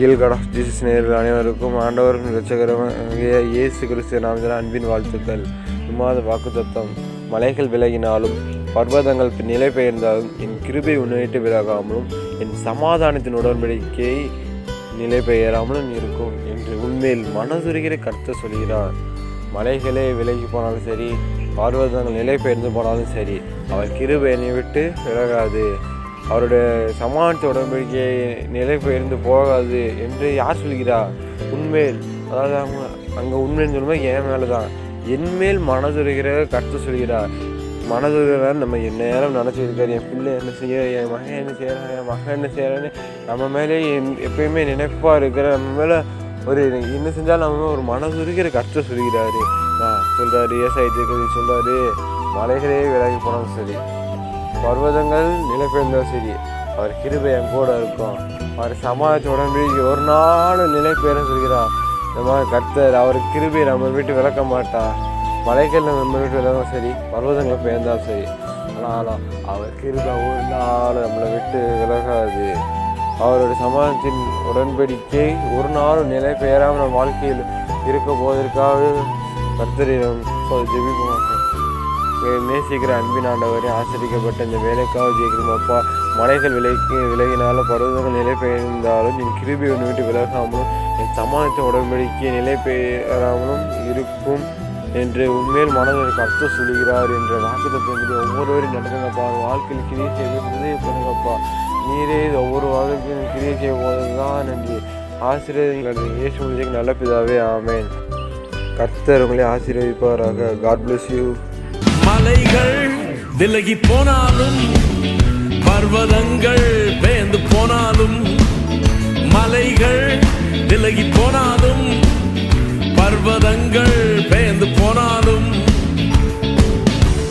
Real God of Jesus நேர்கள் அனைவருக்கும் ஆண்டவரும் இரட்சகரமாகிய இயேசு கிறிஸ்து நாமத்தில் அன்பின் வாழ்த்துக்கள் இம்மாத வாக்குத்தத்தம் மலைகள் விலகினாலும் பர்வதங்கள் நிலை பெயர்ந்தாலும் என் கிருபை உன்னிட்டு விலகாமலும் என் சமாதானத்தின் உடன்படிக்கை நிலை பெயராமலும் இருக்கும் என்று உண்மையில் மனதுருகிற கருத்தை சொல்கிறார் மலைகளே விலகி போனாலும் சரி பர்வதங்கள் நிலை பெயர்ந்து போனாலும் சரி அவர் கிருபை என்னை விட்டு விலகாது அவருடைய சமாளித்த உடன்படிக்கை நிலை பெயர்ந்து போகாது என்று யார் சொல்கிறா? உண்மையில் அதாவது அவங்க அங்கே உண்மைன்னு சொல்லும்போது என் மேலே தான் என்மேல் மனதுருகிற கருத்து சொல்கிறார் மனதுரை நம்ம என் நேரம் நினச்சிருக்காரு என் பிள்ளை என்ன செய்ய என் மகன் என்ன செய்கிறான் என் மகன் என்ன செய்கிறான்னு நம்ம மேலே என் எப்பயுமே நினைப்பாக இருக்கிற நம்ம மேலே ஒரு என்ன செஞ்சாலும் நம்ம ஒரு மனதுருகிற கருத்தை சொல்கிறாரு. சொல்கிறாரு ஏசாயத்தை சொல்கிறாரு மலைகளே விலகி போனாலும் சரி. பர்வதங்கள் நிலை சரி அவர் கிருபை என் கூட இருக்கும். அவர் சமாளித்த உடன்படிக்கை ஒரு நாள் நிலை பெயர சொல்கிறார். இந்த மாதிரி கர்த்தர் அவர் கிருபை நம்ம வீட்டு விளக்க மாட்டார். மலைகள் நம்ம வீட்டு விளக்கம் சரி பர்வதங்கள் பெயர்ந்தாலும் சரி. ஆனாலும் அவர் கிருபை ஒரு நாள் நம்மளை விட்டு விலகாது. அவருடைய சமாதானத்தின் உடன்படிக்கை ஒரு நாளும் நிலை பெயராமல் வாழ்க்கையில் இருக்க போவதற்காக கர்த்தரிடம் ஜெபிப்போம். நேசிக்கிற அன்பின் ஆண்டவரே ஆசிரிக்கப்பட்ட இந்த வேலைக்காக ஜெயிக்கிறோம். அப்பா மலைகள் விலைக்கு விலகினாலும் பருவங்கள் நிலை பெயர்ந்தாலும் என் கிருபி ஒன்று விட்டு விலகாமலும் என் சமாளித்த உடன்படிக்கை நிலை பெயராமலும் இருக்கும் என்று உண்மையில் மனதில் கருத்து சொல்கிறார் என்ற வாக்குத்தத்தை ஒவ்வொருவரும் நடந்தங்கப்பா வாழ்க்கையில் கிரியை செய்வது பண்ணுங்கப்பா நீரே ஒவ்வொரு வாழ்க்கையும் கிரியை செய்ய போதுதான் நன்றி ஆசிரியர்கள் இயேசு முடிஞ்சக்கு நல்ல பிதாவே ஆமேன். கர்த்தர் உங்களை ஆசீர்வதிப்பாராக. காட் பிளஸ் யூ மலைகள் விலகி போனாலும் பர்வதங்கள் பெயர்ந்து போனாலும் மலைகள் விலகி போனாலும் பர்வதங்கள் பெயர்ந்து போனாலும்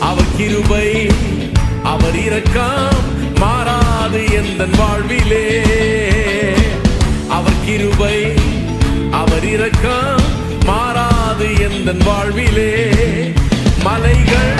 அவர் கிருபை அவர் இரக்கம் மாறாது எந்த வாழ்விலே. அவர் கிருபை அவர் இரக்கம் மாறாது எந்த வாழ்விலே. மலைகள்